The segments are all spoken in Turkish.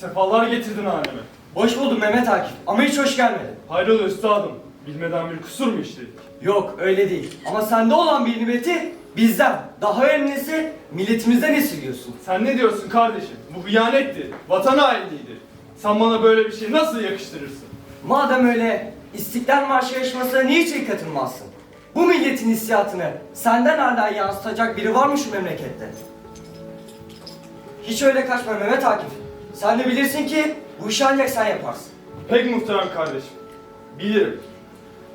Sefalar getirdin haneme. Hoş buldum Mehmet Akif ama hiç hoş gelmedin. Hayrola üstadım? Bilmeden bir kusur mu işledik? Yok öyle değil ama sende olan bir nimeti bizden, daha önemlisi milletimizden esirgiyorsun. Sen ne diyorsun kardeşim? Bu hıyanetti. Vatan hainliğidir. Sen bana böyle bir şey nasıl yakıştırırsın? Madem öyle İstiklal Marşı yarışmasına niçin katılmazsın? Bu milletin hissiyatını senden hala yansıtacak biri var mı şu memlekette? Hiç öyle kaçma Mehmet Akif. Sen de bilirsin ki bu işi ancak sen yaparsın. Pek muhterem kardeşim. Bilirim.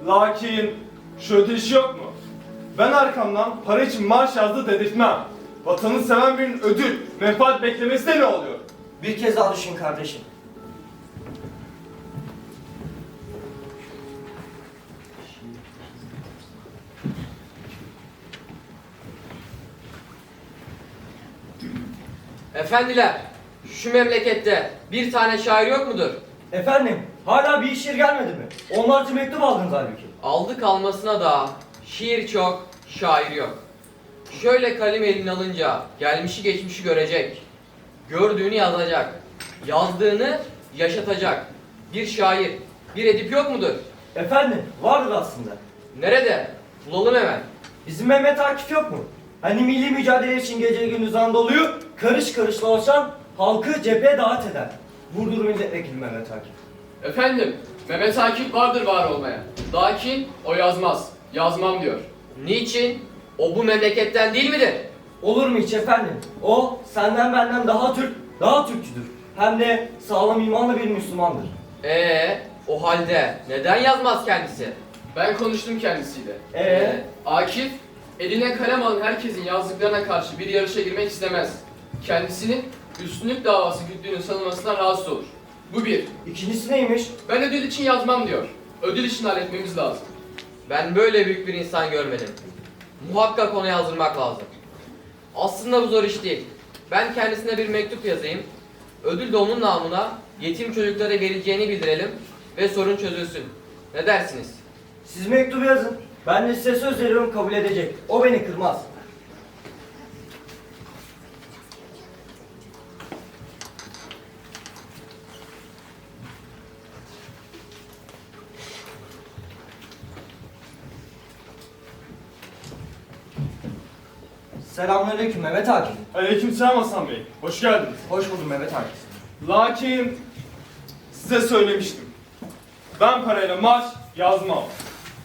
Lakin şu öte işi yok mu? Ben arkamdan para için marş yazdı dedirtmem. Vatanı seven birinin ödül, menfaat beklemesi de ne oluyor? Bir kez daha düşün kardeşim. Efendiler, şu memlekette bir tane şair yok mudur? Efendim, hala bir şiir gelmedi mi? Onlarca mektup aldınız halbuki. Aldık almasına da şiir çok, şair yok. Şöyle kalem eline alınca gelmişi geçmişi görecek. Gördüğünü yazacak. Yazdığını yaşatacak. Bir şair, bir edip yok mudur? Efendim, vardır aslında. Nerede? Bulalım hemen. Bizim Mehmet Akif yok mu? Hani milli mücadele için gece gündüz Anadolu'yu karış karış dolaşan halkı cepheye davet eden. Burdur Milletvekili Mehmet Akif. Efendim, Mehmet Akif vardır var olmaya. Lakin o yazmaz. Yazmam diyor. Niçin? O bu memleketten değil midir? Olur mu hiç efendim? O senden benden daha Türk, daha Türkçüdür. Hem de sağlam imanlı bir Müslümandır. Ee, o halde neden yazmaz kendisi? Ben konuştum kendisiyle. Ee? Akif, eline kalem alan herkesin yazdıklarına karşı bir yarışa girmek istemez. Kendisinin üstünlük davası güttüğünün sanılmasından rahatsız olur. Bu bir. İkincisi neymiş? Ben ödül için yazmam diyor. Ödül işini halletmemiz lazım. Ben böyle büyük bir insan görmedim. Muhakkak ona yazdırmak lazım. Aslında bu zor iş değil. Ben kendisine bir mektup yazayım. Ödül de onun namına yetim çocuklara verileceğini bildirelim ve sorun çözülsün. Ne dersiniz? Siz mektubu yazın. Ben de size söz veriyorum kabul edecek. O beni kırmaz. Selamünaleyküm Mehmet Akif. Aleykümselam Hasan Bey. Hoş geldiniz. Hoş buldum Mehmet Akif. Lakin size söylemiştim. Ben parayla marş yazmam.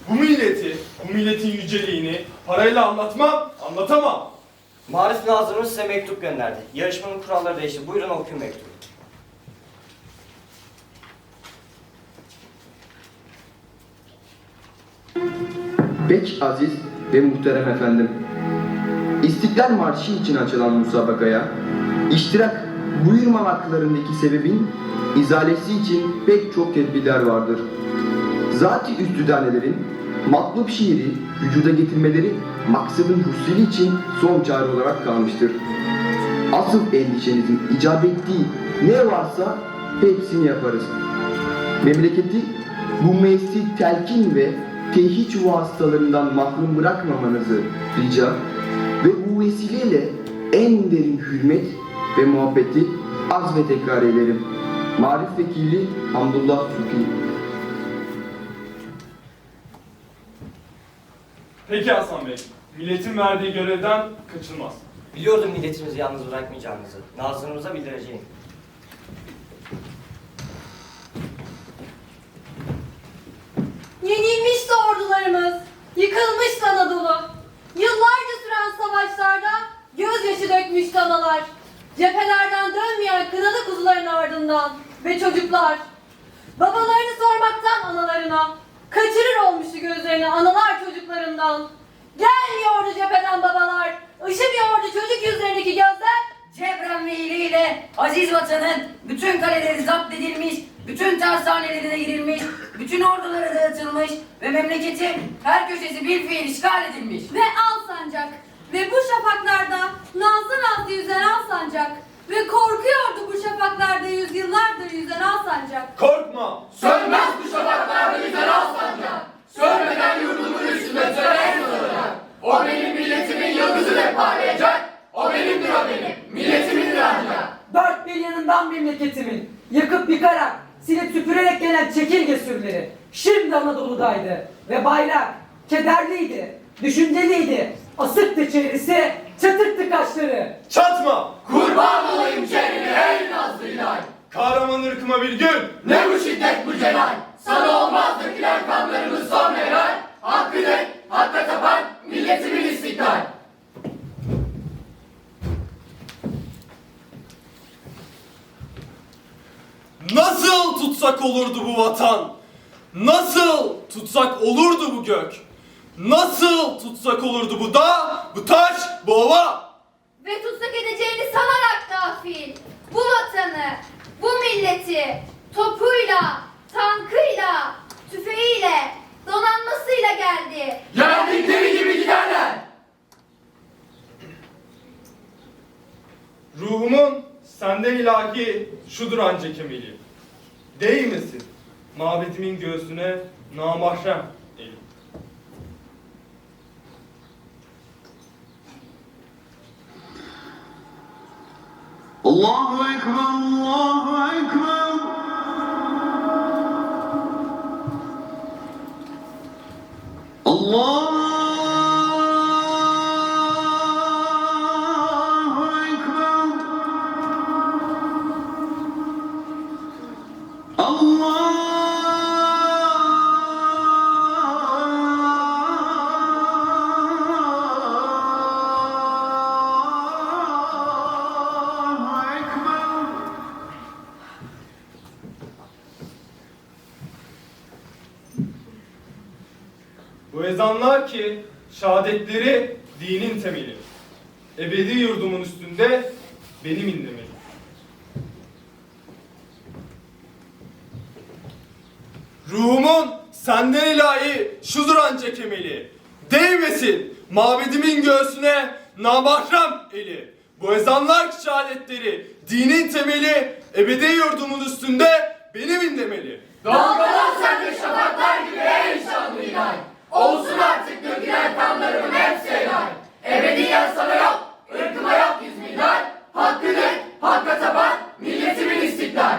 Bu milleti, bu milletin yüceliğini parayla anlatmam, anlatamam. Marif Nazırımız size mektup gönderdi. Yarışmanın kuralları değişti. Buyurun okuyun mektubu. Pek aziz ve muhterem efendim. İstiklal Marşı için açılan musabakaya iştirak buyurmamaklarındaki sebebin izalesi için pek çok tedbirler vardır. Zati üstüdanelerin matlub şiiri vücuda getirmeleri maksadın husuli için son çare olarak kalmıştır. Asıl endişenizin icap ettiği ne varsa hepsini yaparız. Memleketi bu mescid telkin ve tehiç vasıtalarından mahrum bırakmamanızı rica ve bu vesileyle en derin hürmet ve muhabbeti az ve tekrar ederim. Marif Vekili Hamdullah Supi Peki Hasan Bey, milletin verdiği görevden kaçılmaz. Biliyordum milletimizi yalnız bırakmayacağınızı. Nazırımıza bildireceğim. Yenilmişti ordularımız, yıkılmıştı Anadolu. Yıllarca süren Cephelerden dönmeyen kınalı kuzuların ardından ve çocuklar. Babalarını sormaktan analarına, kaçırır olmuştu gözlerini analar çocuklarından. Gelmiyordu cepheden babalar, ışımıyordu çocuk yüzlerindeki gözler. Cebrem ve iliğiyle aziz vatanın bütün kaleleri zapt edilmiş, bütün tersanelerine girilmiş, bütün ordulara dağıtılmış ve memleketin her köşesi bir fiil işgal edilmiş. Ve al sancak ve bu şafaklarda nazlı nazlı yüzen al sancak ve korkuyordu bu şafaklarda yüzyıllardır yüzen al sancak. Korkma! Sönmez bu şafaklarda yüzen aslanca. Sönmeden yurdumun üstünde tören olacak. O benim milletimin yıldızı hep parlayacak. O benimdir o benim. Milletimindir ancak. Dört bir yanından bir memleketimin yakıp yıkarak, silip süpürerek gelen çekirge sürüleri şimdi Anadolu'daydı ve bayrak kederliydi, düşünceliydi, asıktı çevresi, çatıktı kaşları. Çatma! Kurban olayım çevreni ey nazlı ilahi. Kahraman ırkıma bir gün! Ne bu şiddet bu celal? Sana olmaz dökülen kanlarımız son helal. Hakkı net, hakka tapan milletimin istiklal. Nasıl tutsak olurdu bu vatan? Nasıl tutsak olurdu bu gök? Nasıl tutsak olurdu bu dağ, bu taş, bu ova? Ve tutsak edeceğini sanarak senden ilahi şudur ancak emeli. Değmesin mabedimin göğsüne namahrem elim. Allahu Ekber, Bu ezanlar ki şehadetleri dinin temeli. Ebedi yurdumun üstünde benim inlemeli. Ruhumun senden ilahi şudur ancak emeli. Değmesin mabedimin göğsüne namahrem eli. Bu ezanlar ki şehadetleri dinin temeli ebedi yurdumun üstünde benim inlemeli. Dalgalan sen de şafaklar gibi ey şanlı ilahi. Olsun artık dökülen kanlarımın hepsi helal. Ebediyen sana yok, ırkıma yok yüz milyar. Hakkı net, hakka tapan milletimin istiklal.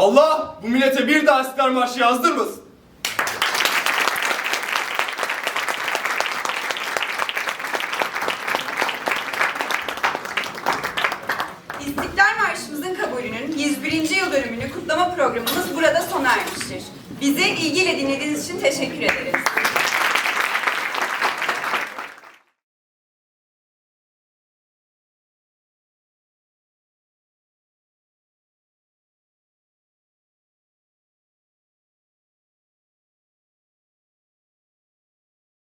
Allah bu millete bir daha İstiklal Marşı yazdırmasın. İstiklal Marşımızın kabulünün 101. yıl dönümünü kutlama programımız burada sona ermiştir. Bizi ilgiyle dinlediğiniz için teşekkür ederiz.